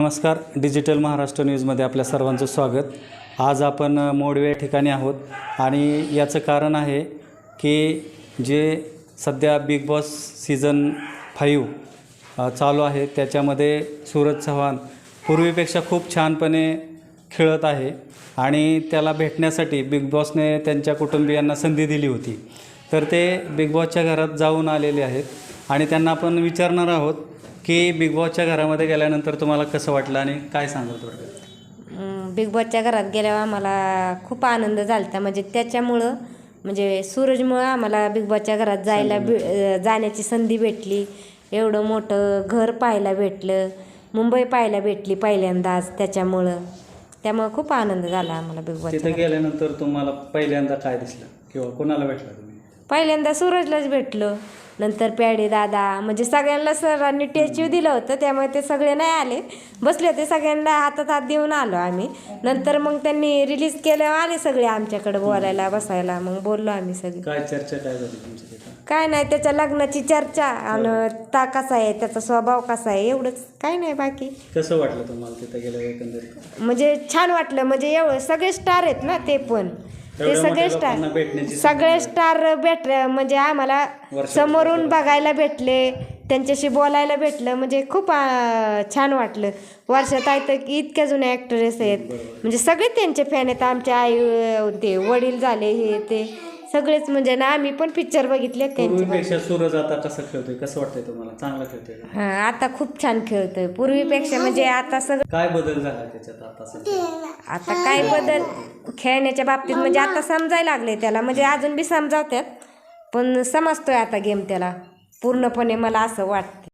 नमस्कार डिजिटल महाराष्ट्र न्यूजमध्ये आपल्या सर्वांचं स्वागत. आज आपण मोडवे या ठिकाणी आहोत आणि याचं कारण आहे की जे सध्या बिग बॉस सीझन फाईव्ह चालू आहे त्याच्यामध्ये सूरज चव्हाण पूर्वीपेक्षा खूप छानपणे खेळत आहे आणि त्याला भेटण्यासाठी बिग बॉसने त्यांच्या कुटुंबियांना संधी दिली होती. तर ते बिग बॉसच्या घरात जाऊन आलेले आहेत आणि त्यांना आपण विचारणार आहोत की बिग बॉसच्या घरामध्ये गेल्यानंतर तुम्हाला कसं वाटलं आणि काय सांगाल थोडक्यात? अं, बिग बॉसच्या घरात गेल्यावर आम्हाला खूप आनंद झाला होता म्हणजे त्याच्यामुळं म्हणजे सूरजमुळं आम्हाला बिग बॉसच्या घरात जायला भे जाण्याची संधी भेटली. एवढं मोठं घर पाहायला भेटलं. मुंबई पाहायला भेटली पहिल्यांदाच त्याच्यामुळं. त्यामुळं खूप आनंद झाला आम्हाला बिग बॉसच्या तिथं गेल्यानंतर तुम्हाला पहिल्यांदा काय दिसलं? किंवा कोणाला भेटला तुम्ही? पहिल्यांदा सूरजलाच भेटलो. नंतर प्याडे दादा म्हणजे सगळ्यांना सरांनी टेस्टिव दिलं होतं त्यामुळे ते सगळे नाही आले. बसले होते सगळ्यांना हातात हात देऊन आलो आम्ही. नंतर मग त्यांनी रिलीज केल्यावर आले सगळे आमच्याकडे बोलायला बसायला. मग बोललो आम्ही सगळे. काय चर्चा काय झाली तिथं? काय नाही त्याच्या लग्नाची चर्चा आणि ता कसा आहे त्याचा स्वभाव कसा आहे एवढंच. काय नाही बाकी. कसं वाटलं तुम्हाला तिथं गेल्यावर एकंदरीत? म्हणजे छान वाटलं म्हणजे एवढं सगळे स्टार आहेत ना ते पण. ते सगळे स्टार सगळे स्टार भेट म्हणजे आम्हाला समोरून बघायला भेटले त्यांच्याशी बोलायला भेटलं म्हणजे खूप छान वाटलं. वर्षात तर इतक्या जुन्या ॲक्ट्रेस आहेत. म्हणजे सगळे त्यांचे फॅन आहेत. आमचे आई ते वडील झाले हे ते. सगळेच म्हणजे ना आम्ही पण पिक्चर बघितले त्यांचे. पूर्वीपेक्षा सूरज आता कसं खेळतोय कसं वाटतंय तुम्हाला? चांगला खेळतोय का? हा आता खूप छान खेळतोय. पूर्वीपेक्षा म्हणजे आता सगळं काय बदल झाला त्याच्यात आता सध्या? आता काय बदल? खेळण्याच्या बाबतीत म्हणजे आता समजायला लागले त्याला. म्हणजे अजून बी समजावतात पण समजतोय आता गेम त्याला. पूर्णपणे मला असं वाटतं.